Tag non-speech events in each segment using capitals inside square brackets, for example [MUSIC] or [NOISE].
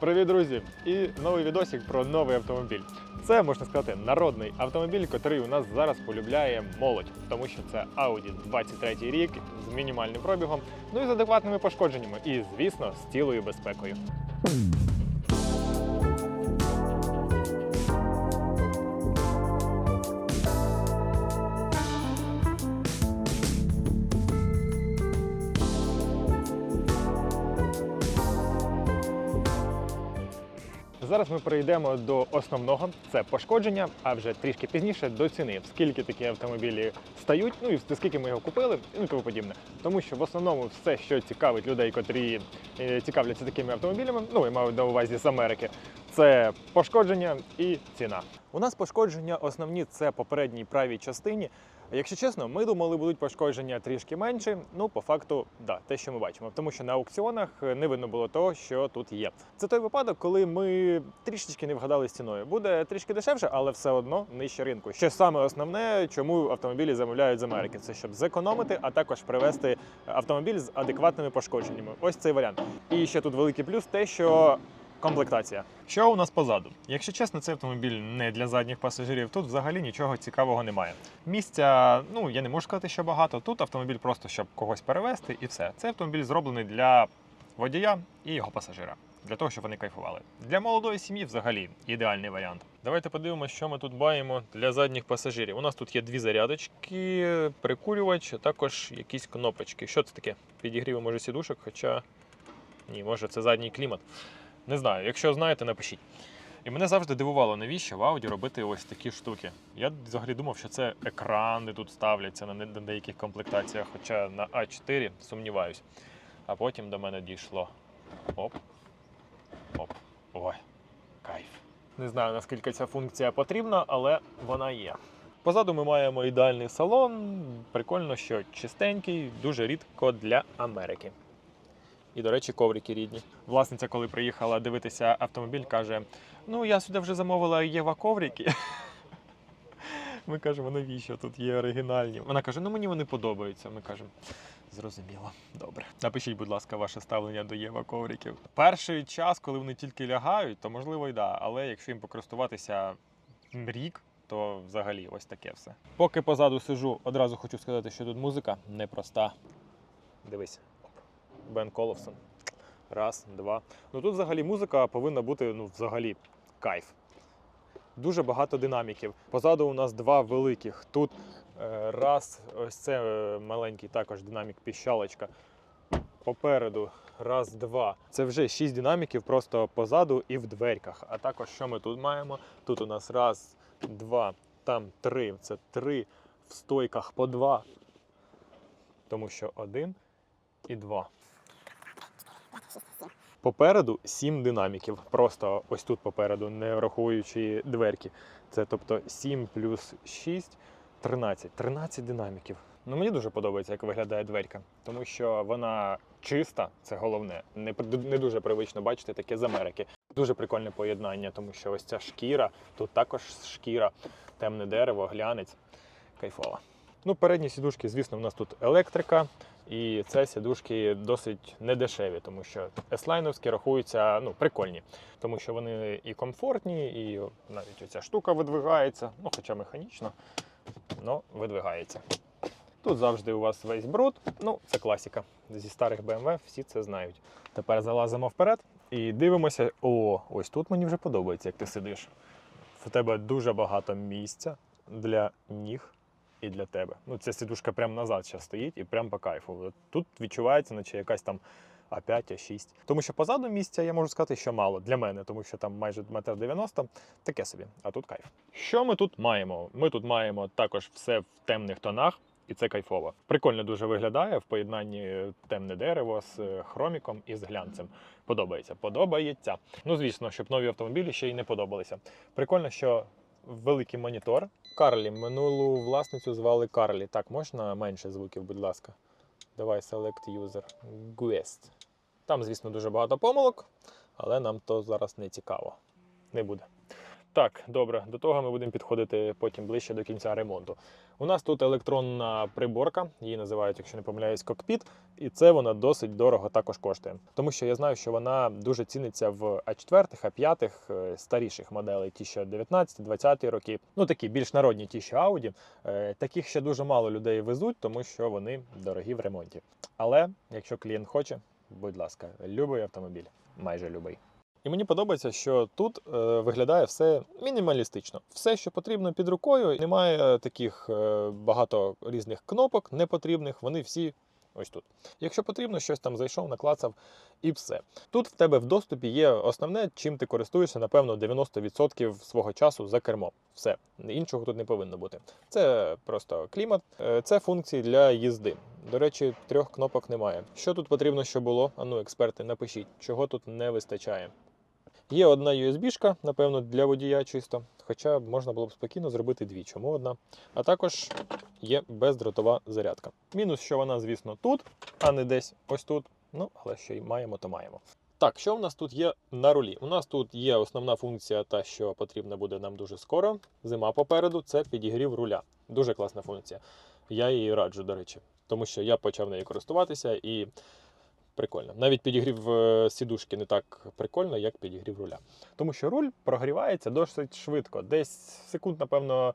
Привіт, друзі! І новий відосик про новий автомобіль. Це можна сказати народний автомобіль, котрий у нас зараз полюбляє молодь, тому що це Audi 23 рік з мінімальним пробігом, ну і з адекватними пошкодженнями, і звісно, з цілою безпекою. Зараз ми перейдемо до основного це пошкодження, а вже трішки пізніше до ціни, скільки такі автомобілі стають, ну і скільки ми його купили, і ну, тому подібне. Тому що в основному все, що цікавить людей, котрі е, цікавляться такими автомобілями, ну я маю на увазі з Америки, це пошкодження і ціна. У нас пошкодження основні це попередній правій частині. Якщо чесно, ми думали, будуть пошкодження трішки менші. Ну, по факту, да, те, що ми бачимо. Тому що на аукціонах не видно було того, що тут є. Це той випадок, коли ми трішечки не вгадали з ціною. Буде трішки дешевше, але все одно нижче ринку. Що саме основне, чому автомобілі замовляють з Америки, це щоб зекономити, а також привезти автомобіль з адекватними пошкодженнями. Ось цей варіант. І ще тут великий плюс, те, що комплектація. Що у нас позаду? Якщо чесно, цей автомобіль не для задніх пасажирів. Тут взагалі нічого цікавого немає. Місця, ну я не можу сказати, що багато. Тут автомобіль просто щоб когось перевезти, і все. Цей автомобіль зроблений для водія і його пасажира. Для того, щоб вони кайфували. Для молодої сім'ї взагалі ідеальний варіант. Давайте подивимося, що ми тут маємо для задніх пасажирів. У нас тут є дві зарядочки, прикурювач, а також якісь кнопочки. Що це таке? Підігріви може сідушок, хоча ні, може це задній клімат. Не знаю, якщо знаєте, напишіть. І мене завжди дивувало, навіщо в Audi робити ось такі штуки. Я взагалі думав, що це екрани тут ставляться на деяких комплектаціях, хоча на А4 сумніваюсь. А потім до мене дійшло. Оп. Оп. Ой, кайф. Не знаю, наскільки ця функція потрібна, але вона є. Позаду ми маємо ідеальний салон. Прикольно, що чистенький, дуже рідко для Америки. І, до речі, коврики рідні. Власниця, коли приїхала дивитися автомобіль, каже: Ну, я сюди вже замовила Єва коврики. [LAUGHS] Ми кажемо, навіщо тут є оригінальні. Вона каже: ну мені вони подобаються. Ми кажемо, зрозуміло, добре. Напишіть, будь ласка, ваше ставлення до Єва ковриків. Перший час, коли вони тільки лягають, то можливо і да. Але якщо їм покористуватися рік, то взагалі ось таке все. Поки позаду сижу, одразу хочу сказати, що тут музика непроста. Дивись. Бен Коловсон. Раз, два. Ну тут взагалі музика повинна бути ну, взагалі кайф. Дуже багато динаміків. Позаду у нас два великих. Тут е, раз, ось це е, маленький також динамік піщалочка. Попереду раз, два. Це вже шість динаміків просто позаду і в дверках. А також що ми тут маємо? Тут у нас раз, два, там три. Це три в стойках по два. Тому що один і два. Попереду 7 динаміків. Просто ось тут попереду, не враховуючи дверки. Це тобто 7 плюс 6 13. 13 динаміків. Ну мені дуже подобається, як виглядає дверка, тому що вона чиста, це головне. Не, не дуже привично бачити таке з Америки. Дуже прикольне поєднання, тому що ось ця шкіра, тут також шкіра, темне дерево, глянець. Кайфово. Ну, передні сідушки, звісно, в нас тут електрика, і це сідушки досить недешеві, тому що еслайновські рахуються ну, прикольні, тому що вони і комфортні, і навіть оця штука видвигається, ну хоча механічно, але видвигається. Тут завжди у вас весь бруд, ну це класика. Зі старих BMW всі це знають. Тепер залазимо вперед і дивимося. О, ось тут мені вже подобається, як ти сидиш. В тебе дуже багато місця для ніг і для тебе. Ну, ця сідушка прямо назад зараз стоїть і прямо по кайфу. Тут відчувається, наче якась там А5, А6. Тому що позаду місця я можу сказати, що мало для мене, тому що там майже метр 90, таке собі, а тут кайф. Що ми тут маємо? Ми тут маємо також все в темних тонах. І це кайфово. Прикольно дуже виглядає в поєднанні темне дерево з е, хроміком і з глянцем. Подобається. Подобається. Ну, звісно, щоб нові автомобілі ще й не подобалися. Прикольно, що великий монітор. Карлі. Минулу власницю звали Карлі. Так, можна менше звуків, будь ласка. Давай select user. Guest. Там, звісно, дуже багато помилок, але нам то зараз не цікаво. Не буде. Так, добре, до того ми будемо підходити потім ближче до кінця ремонту. У нас тут електронна приборка, її називають, якщо не помиляюсь, кокпіт, і це вона досить дорого також коштує. Тому що я знаю, що вона дуже ціниться в А4, А5 е, старіших моделей, ті, що 19-20 роки. Ну такі більш народні, ті, що Audi. Е, Таких ще дуже мало людей везуть, тому що вони дорогі в ремонті. Але якщо клієнт хоче, будь ласка, любий автомобіль, майже любий. І мені подобається, що тут е, виглядає все мінімалістично. Все, що потрібно під рукою, немає таких е, багато різних кнопок непотрібних, вони всі ось тут. Якщо потрібно, щось там зайшов, наклацав і все. Тут в тебе в доступі є основне, чим ти користуєшся, напевно, 90% свого часу за кермом. Все, іншого тут не повинно бути. Це просто клімат, е, це функції для їзди. До речі, трьох кнопок немає. Що тут потрібно, щоб було? А ну, експерти, напишіть, чого тут не вистачає. Є одна USB-шка, напевно, для водія чисто. Хоча можна було б спокійно зробити дві. Чому одна? А також є бездротова зарядка. Мінус, що вона, звісно, тут, а не десь ось тут. Ну, але що й маємо, то маємо. Так, що в нас тут є на рулі? У нас тут є основна функція, та що потрібна буде нам дуже скоро. Зима попереду це підігрів руля. Дуже класна функція. Я її раджу, до речі, тому що я почав нею користуватися і прикольно. Навіть підігрів е, сідушки не так прикольно, як підігрів руля. Тому що руль прогрівається досить швидко. Десь секунд, напевно,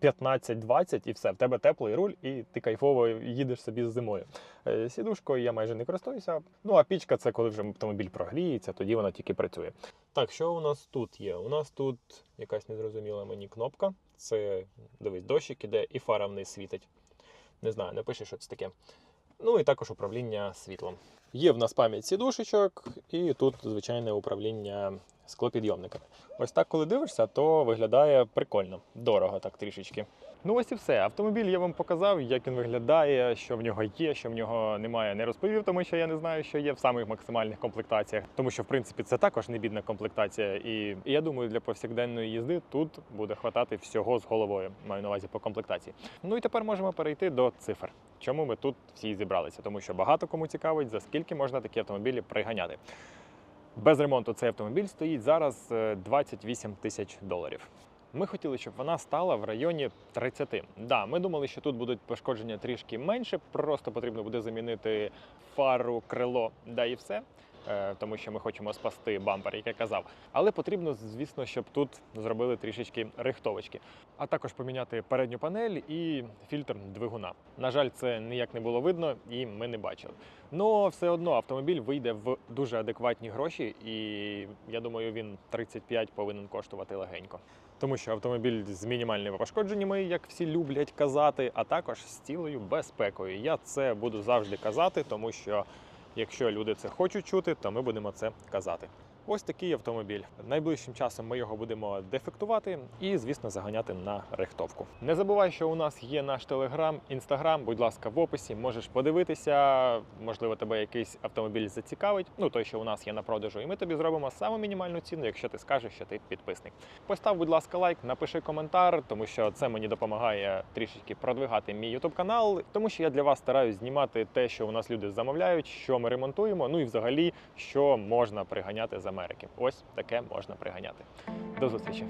15-20 і все. В тебе теплий руль, і ти кайфово їдеш собі з зимою. Е, Сідушкою я майже не користуюся. Ну а пічка це коли вже автомобіль прогріється, тоді вона тільки працює. Так, що у нас тут є? У нас тут якась незрозуміла мені кнопка. Це дивись, дощик іде і фара вниз світить. Не знаю, напиши, що це таке. Ну і також управління світлом. Є в нас пам'ять сідушечок, і тут звичайне управління склопідйомниками. Ось так, коли дивишся, то виглядає прикольно, дорого так трішечки. Ну ось і все. Автомобіль я вам показав, як він виглядає, що в нього є, що в нього немає. Не розповів, тому що я не знаю, що є в самих максимальних комплектаціях. Тому що, в принципі, це також не бідна комплектація. І і я думаю, для повсякденної їзди тут буде хватати всього з головою. Маю на увазі по комплектації. Ну і тепер можемо перейти до цифр. Чому ми тут всі зібралися? Тому що багато кому цікавить, за скільки можна такі автомобілі приганяти. Без ремонту цей автомобіль стоїть зараз е, 28 тисяч доларів. Ми хотіли, щоб вона стала в районі 30. Да, ми думали, що тут будуть пошкодження трішки менше, просто потрібно буде замінити фару, крило, да і все. Е, Тому що ми хочемо спасти бампер, як я казав. Але потрібно, звісно, щоб тут зробили трішечки рихтовочки. А також поміняти передню панель і фільтр двигуна. На жаль, це ніяк не було видно і ми не бачили. Ну все одно автомобіль вийде в дуже адекватні гроші, і я думаю, він 35 повинен коштувати легенько. Тому що автомобіль з мінімальними пошкодженнями, як всі люблять казати, а також з цілою безпекою. Я це буду завжди казати, тому що якщо люди це хочуть чути, то ми будемо це казати. Ось такий автомобіль. Найближчим часом ми його будемо дефектувати і, звісно, заганяти на рихтовку. Не забувай, що у нас є наш телеграм, інстаграм. Будь ласка, в описі можеш подивитися. Можливо, тебе якийсь автомобіль зацікавить. Ну той, що у нас є на продажу, і ми тобі зробимо саму мінімальну ціну, якщо ти скажеш, що ти підписник. Постав, будь ласка, лайк, напиши коментар, тому що це мені допомагає трішечки продвигати мій ютуб канал, тому що я для вас стараюсь знімати те, що у нас люди замовляють, що ми ремонтуємо. Ну і взагалі, що можна приганяти з Америки. Ось таке можна приганяти. До зустрічі.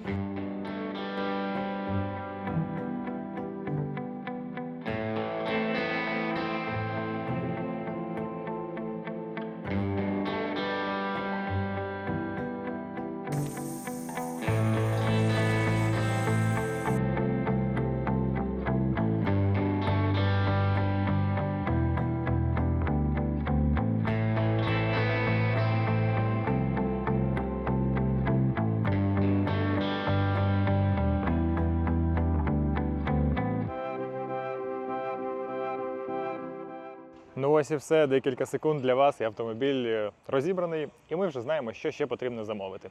Ось і все. Декілька секунд для вас. І автомобіль е, розібраний, і ми вже знаємо, що ще потрібно замовити.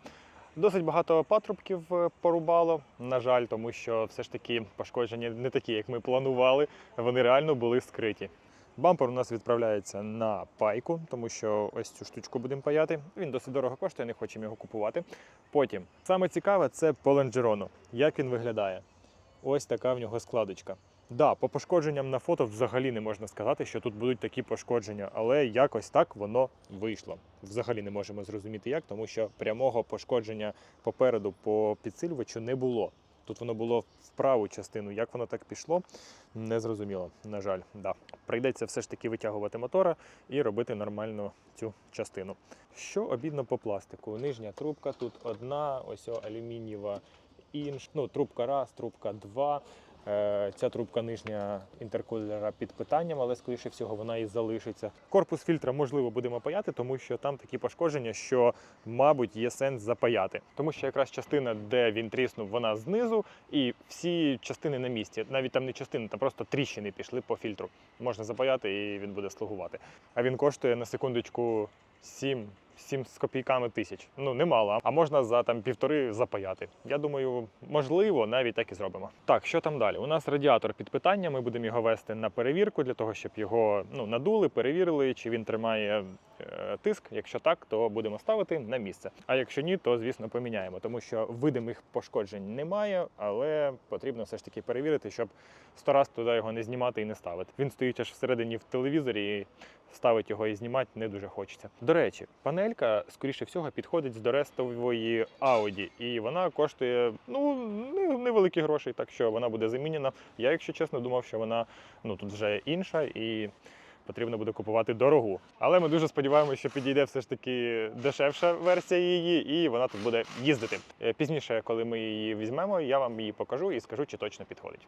Досить багато патрубків е, порубало, на жаль, тому що все ж таки пошкодження не такі, як ми планували. Вони реально були скриті. Бампер у нас відправляється на пайку, тому що ось цю штучку будемо паяти. Він досить дорого коштує, не хочемо його купувати. Потім саме цікаве це по лонжерону. Як він виглядає? Ось така в нього складочка. Да, по пошкодженням на фото взагалі не можна сказати, що тут будуть такі пошкодження, але якось так воно вийшло. Взагалі не можемо зрозуміти як, тому що прямого пошкодження попереду по підсилювачу не було. Тут воно було в праву частину. Як воно так пішло, не зрозуміло. На жаль, да. Прийдеться все ж таки витягувати мотора і робити нормальну цю частину. Що обідно по пластику? Нижня трубка тут одна, ось алюмінієва інш. Ну, трубка раз, трубка два. Е, Ця трубка нижня інтеркулера під питанням, але скоріше всього вона і залишиться. Корпус фільтра можливо будемо паяти, тому що там такі пошкодження, що, мабуть, є сенс запаяти. Тому що якраз частина, де він тріснув, вона знизу, і всі частини на місці. Навіть там не частини, там просто тріщини пішли по фільтру. Можна запаяти і він буде слугувати. А він коштує на секундочку 7. 7 з копійками тисяч. Ну немало, а можна за там півтори запаяти. Я думаю, можливо, навіть так і зробимо. Так, що там далі? У нас радіатор під питанням. Ми будемо його вести на перевірку для того, щоб його ну надули, перевірили, чи він тримає е, тиск. Якщо так, то будемо ставити на місце. А якщо ні, то звісно поміняємо, тому що видимих пошкоджень немає, але потрібно все ж таки перевірити, щоб сто раз туди його не знімати і не ставити. Він стоїть аж всередині в телевізорі. і Ставити його і знімати не дуже хочеться. До речі, панелька, скоріше всього, підходить з дорестової Audi, і вона коштує ну невеликі гроші, так що вона буде замінена. Я, якщо чесно, думав, що вона ну тут вже інша і потрібно буде купувати дорогу. Але ми дуже сподіваємося, що підійде все ж таки дешевша версія її, і вона тут буде їздити. Е, Пізніше, коли ми її візьмемо, я вам її покажу і скажу, чи точно підходить.